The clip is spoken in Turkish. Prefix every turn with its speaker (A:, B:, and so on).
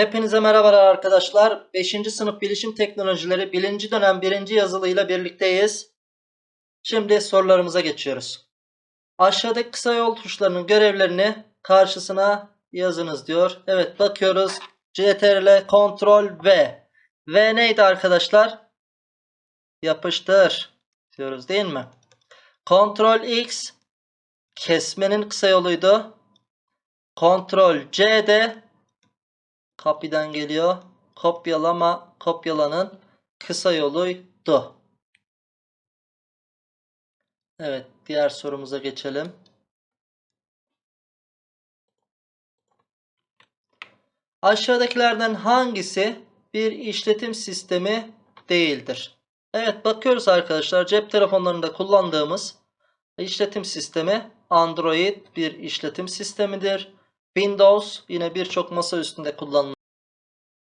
A: Hepinize merhabalar arkadaşlar. 5. sınıf bilişim teknolojileri 1. dönem 1. yazılıyla birlikteyiz. Şimdi sorularımıza geçiyoruz. Aşağıdaki kısa yol tuşlarının görevlerini karşısına yazınız diyor. Evet bakıyoruz. CTRL Ctrl V. V neydi arkadaşlar? Yapıştır diyoruz değil mi? Ctrl X kesmenin kısa yoluydu. Ctrl C de Copy'den geliyor. Kopyalama, kopyalanın kısa yoluydu. Evet, diğer sorumuza geçelim. Aşağıdakilerden hangisi bir işletim sistemi değildir? Evet, bakıyoruz arkadaşlar. Cep telefonlarında kullandığımız işletim sistemi Android bir işletim sistemidir. Windows yine birçok masa üstünde kullanılan